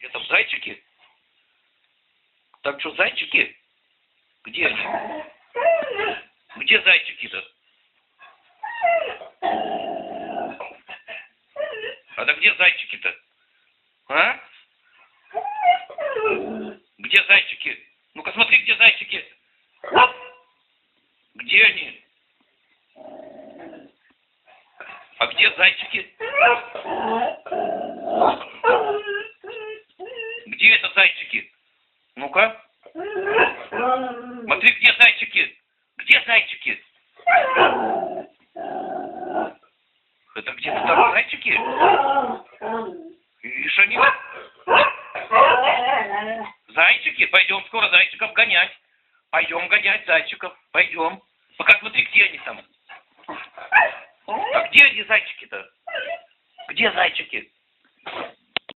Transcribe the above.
Где там зайчики? Там что, зайчики? Где они? Где зайчики-то? А да где зайчики-то? А? Где зайчики? Ну-ка смотри, где зайчики. Где они? А где зайчики? Где это зайчики? Ну-ка. Смотри, где зайчики? Где зайчики? Это где-то там зайчики? Видишь, они... Зайчики, пойдем скоро зайчиков гонять. Пойдем гонять зайчиков, пойдем. Пока смотри, где они там. А где они зайчики-то? Где зайчики?